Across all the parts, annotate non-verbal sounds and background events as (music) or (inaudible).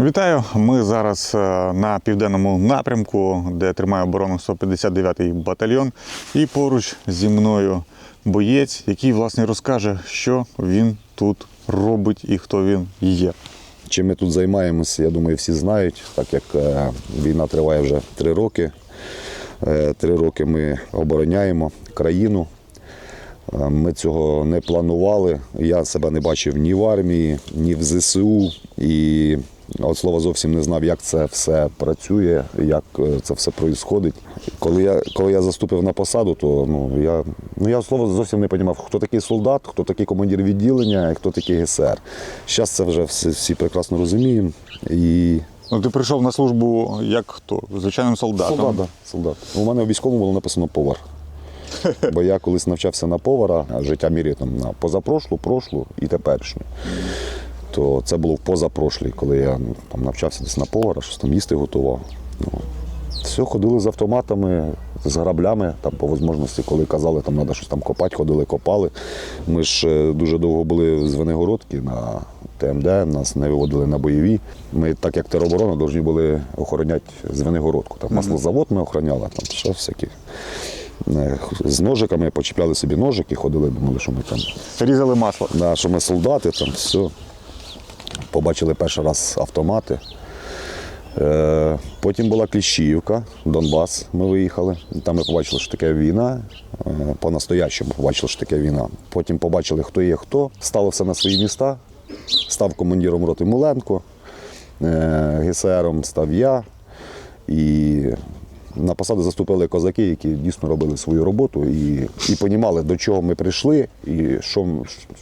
Вітаю! Ми зараз е, на південному напрямку, де тримає оборону 159-й батальйон. І поруч зі мною боєць, який власне розкаже, що він тут робить і хто він є. Чим ми тут займаємося, я думаю, всі знають, так як е, війна триває вже три роки. Е, Три роки ми обороняємо країну. Ми цього не планували. Я себе не бачив ні в армії, ні в ЗСУ. І от слова зовсім не знав, як це все працює, як е, це все відбувається. Коли я, коли я заступив на посаду, то ну, я, ну, я слово зовсім не розумів, хто такий солдат, хто такий командир відділення, хто такий ГСР. Зараз це вже всі, всі прекрасно розуміємо. І Ну, ти прийшов на службу як хто? Звичайним солдатом. Солдат, да, солдат. У мене в військовому було написано повар. (laughs) Бо я колись навчався на повара, життя міряє там на позапрошлу, прошлу і теперішню. То це було в позапрошлій, коли я ну, там навчався десь на повара, щось там їсти готував. Ну, все, ходили з автоматами, з граблями, там по можливості, коли казали, там треба щось там копати, ходили, копали. Ми ж е, дуже довго були в Звенигородці на ТМД, нас не виводили на бойові. Ми, так як тероборона, повинні були охороняти Звенигородку. Там маслозавод ми охороняли, там ще всякі. Е, З ножиками почіпляли собі ножики, ходили, думали, що ми там Різали масло. Да, що ми солдати, там все. Побачили перший раз автомати. Е, потім була Кліщіївка, Донбас. Ми виїхали. Там ми побачили, що таке війна. Е, по-настоящему побачили, що таке війна. Потім побачили, хто є хто. Стало все на свої міста. Став командиром роти Муленко, е, ГСРом став я. І на посаду заступили козаки, які дійсно робили свою роботу і, і понімали, до чого ми прийшли і що,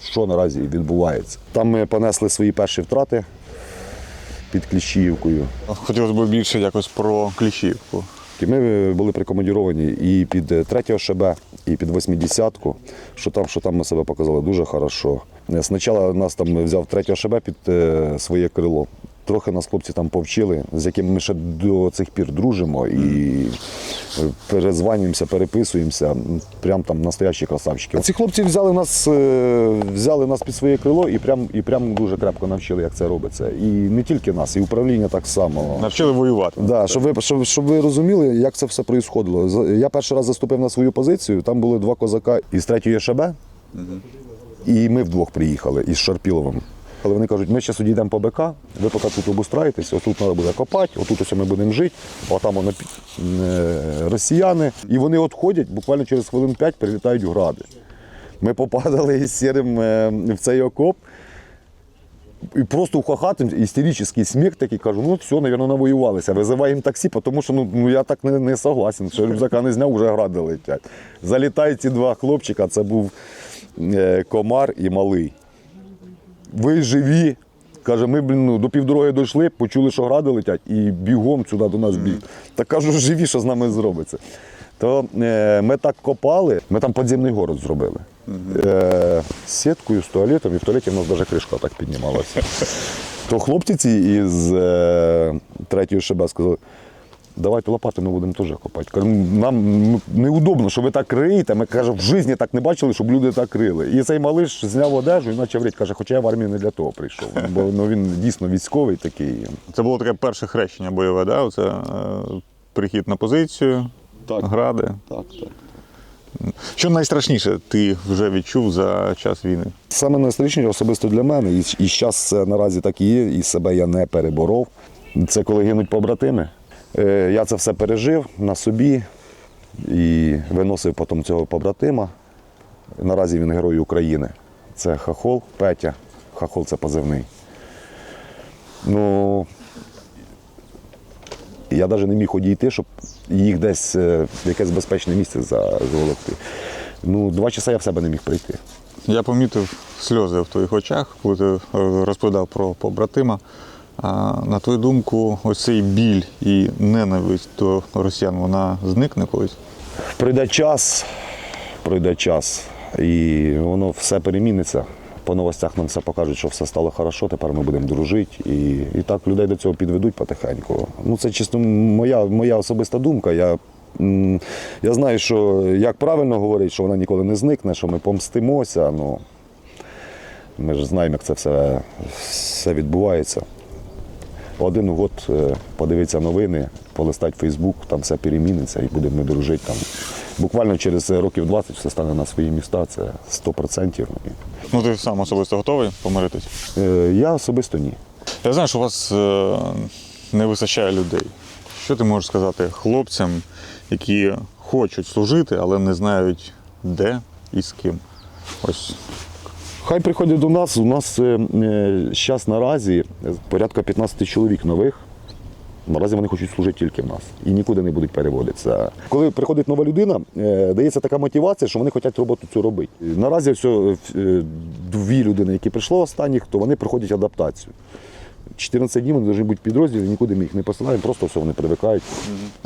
що наразі відбувається. Там ми понесли свої перші втрати під Кліщіївкою. Хотілося б більше якось про Кліщівку. Ми були прикомандіровані і під 3 ШБ, і під 80-ку. Що там, що там ми себе показали дуже хорошо. Спочатку нас там взяв 3 ШБ під е, своє крило. Трохи нас хлопці там повчили, з якими ми ще до цих пір дружимо і е, перезванюємося, переписуємося. Прям там настоящі красавчики. Ці хлопці взяли нас, е, взяли нас під своє крило і прям, і прям дуже крепко навчили, як це робиться. І не тільки нас, і управління так само. Навчили воювати. Да, щоб ви щоб, щоб ви розуміли, як це все відбувалося. Я перший раз заступив на свою позицію. Там були два козака із третьої ШБ, і ми вдвох приїхали із Шарпіловим. Але вони кажуть, ми зараз одійдемо по БК, ви поки тут обустраєтесь, отут треба буде копати, отут ось ми будемо жити, а там воно е, росіяни. І вони відходять, буквально через хвилин 5 прилітають гради. Ми попадали із сірим е, в цей окоп. І просто ухахатим, істеричний сміх такий, кажу, ну все, мабуть, навоювалися. Визиваємо таксі, тому що ну, ну я так не, не согласен, що рюкзака не зняв, вже гради летять. Залітають ці два хлопчика, це був е, комар і малий. Ви живі. Каже, ми блін, ну, до півдороги дійшли, почули, що гради летять, і бігом сюди до нас біг. Та кажу, живі, що з нами зробиться. То е, ми так копали, ми там підземний город зробили. Е, з сіткою, з туалетом, і в туалеті в нас навіть кришка так піднімалася. (laughs) То хлопці ці із е, третьої ШБ сказали, давайте лопати, ми будемо теж копати. Нам ну, неудобно, що ви так риєте. Ми каже, в житті так не бачили, щоб люди так рили. І цей малиш зняв одежу і почав рити. Каже, хоча я в армію не для того прийшов. Бо ну, він дійсно військовий такий. Це було таке перше хрещення бойове, да? Оце, е, прихід на позицію, Так. гради. Так, так. Що найстрашніше ти вже відчув за час війни? Саме найстрашніше особисто для мене, і, і зараз це наразі так і є, і себе я не переборов. Це коли гинуть побратими. Е, Я це все пережив на собі і виносив потім цього побратима. Наразі він герой України. Це Хахол Петя. Хахол це позивний. Ну, я навіть не міг одійти, щоб їх десь е, в якесь безпечне місце за- заволокти. Ну, два часа я в себе не міг прийти. Я помітив сльози в твоїх очах, коли ти е, розповідав про побратима. На твою думку, ось цей біль і ненависть до росіян, вона зникне колись? Прийде час, прийде час, і воно все переміниться. По новостях нам все покажуть, що все стало хорошо, тепер ми будемо дружити. І, і так людей до цього підведуть потихеньку. Ну, це чисто моя, моя особиста думка. Я, я знаю, що як правильно говорить, що вона ніколи не зникне, що ми помстимося. Ну, ми ж знаємо, як це все, все відбувається. Один год е, подивитися новини, полистати Фейсбук, там все переміниться і будемо дружити. Там. Буквально через років 20 все стане на свої міста, це 100%. Ну ти сам особисто готовий помиритись? Е, Я особисто ні. Я знаю, що у вас е, не вистачає людей. Що ти можеш сказати хлопцям, які хочуть служити, але не знають де і з ким? Ось Хай приходять до нас. У нас зараз наразі порядка 15 чоловік нових. Наразі вони хочуть служити тільки в нас і нікуди не будуть переводитися. Коли приходить нова людина, е, дається така мотивація, що вони хочуть роботу цю робити. Наразі все, е, дві людини, які прийшли останніх, то вони проходять адаптацію. 14 днів вони повинні бути підрозділі, нікуди ми їх не посилаємо, просто все вони привикають.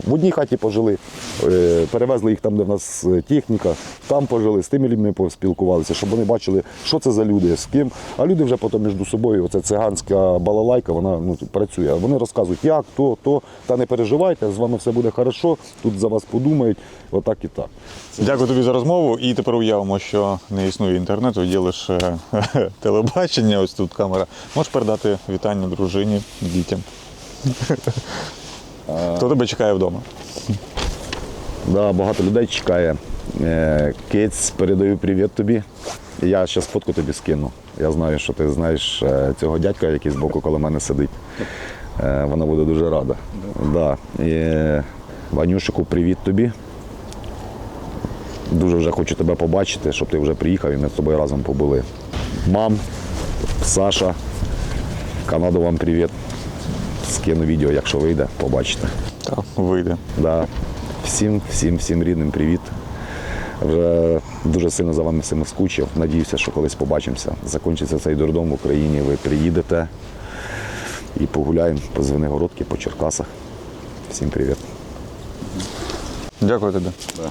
В одній хаті пожили, е, перевезли їх там, де в нас е, техніка, там пожили, з тими людьми поспілкувалися, щоб вони бачили, що це за люди, з ким. А люди вже потім між собою, оця циганська балалайка, вона ну, працює. Вони розказують, як, то, то, та не переживайте, з вами все буде хорошо, тут за вас подумають, отак і так. Дякую тобі за розмову. І тепер уявимо, що не існує інтернету, є лише (laughs) телебачення. Ось тут камера. Можеш передати вітання дружині, дітям. Хто тебе чекає вдома? Да, багато людей чекає. Е, Киць, передаю привіт тобі. Я зараз фотку тобі скину. Я знаю, що ти знаєш е, цього дядька, який збоку коло мене сидить. Е, Вона буде дуже рада. Да. І, Ванюшику, привіт тобі. Дуже вже хочу тебе побачити, щоб ти вже приїхав і ми з тобою разом побули. Мам, Саша, Канаду вам привіт. Скину відео, якщо вийде, побачите. Так, вийде. Да. Всім, всім, всім рідним привіт. Вже дуже сильно за вами всіми скучив. Надіюся, що колись побачимося. Закінчиться цей дурдом в Україні. Ви приїдете і погуляємо по Звенигородки, по Черкасах. Всім привіт. Дякую тобі. Да,